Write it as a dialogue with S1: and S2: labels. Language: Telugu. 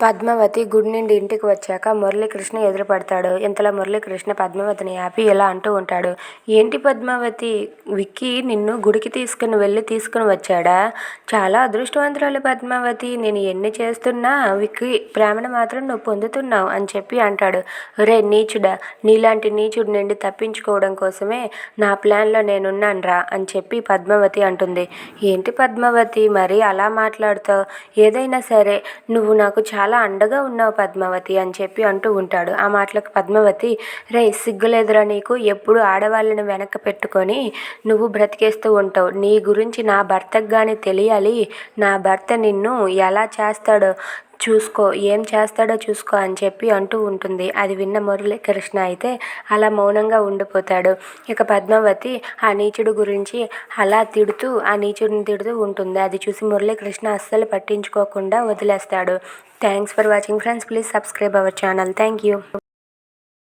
S1: పద్మావతి గుడి నుండి ఇంటికి వచ్చాక మురళీకృష్ణ ఎదురుపడతాడు. ఇంతలో మురళీకృష్ణ పద్మావతిని ఆపి ఇలా అంటూ ఉంటాడు. ఏంటి పద్మావతి విక్కీ నిన్ను గుడికి తీసుకుని వెళ్ళి తీసుకుని వచ్చాడా? చాలా అదృష్టవంతురాలు పద్మావతి. నేను ఎన్ని చేస్తున్నా విక్కీ ప్రేమను మాత్రం నువ్వు పొందుతున్నావు అని చెప్పి అంటాడు. రే నీచుడా! నీలాంటి నీచుడి నుండి తప్పించుకోవడం కోసమే నా ప్లాన్లో నేనున్నానురా అని చెప్పి పద్మావతి అంటుంది. ఏంటి పద్మావతి మరీ అలా మాట్లాడుతావు ఏదైనా సరే నువ్వు నాకు చాలా అండగా ఉన్నావు పద్మావతి అని చెప్పి అంటూ ఉంటాడు. ఆ మాటలకు పద్మావతి రే సిగ్గులేదురా నీకు ఎప్పుడు ఆడవాళ్ళని వెనక పెట్టుకొని నువ్వు బ్రతికేస్తూ ఉంటావు. నీ గురించి నా భర్తకు కానీ తెలియాలి. నా భర్త నిన్ను ఎలా చేస్తాడో చూసుకో ఏం చేస్తాడో చూసుకో అని చెప్పి అంటూ ఉంటుంది. అది విన్న మురళీకృష్ణ అయితే అలా మౌనంగా ఉండిపోతాడు. ఇక పద్మావతి ఆ నీచుడు గురించి అలా తిడుతూ ఆ నీచుడిని తిడుతూ ఉంటుంది. అది చూసి మురళీకృష్ణ అస్సలు పట్టించుకోకుండా వదిలేస్తాడు. Thanks for watching friends please subscribe our channel thank you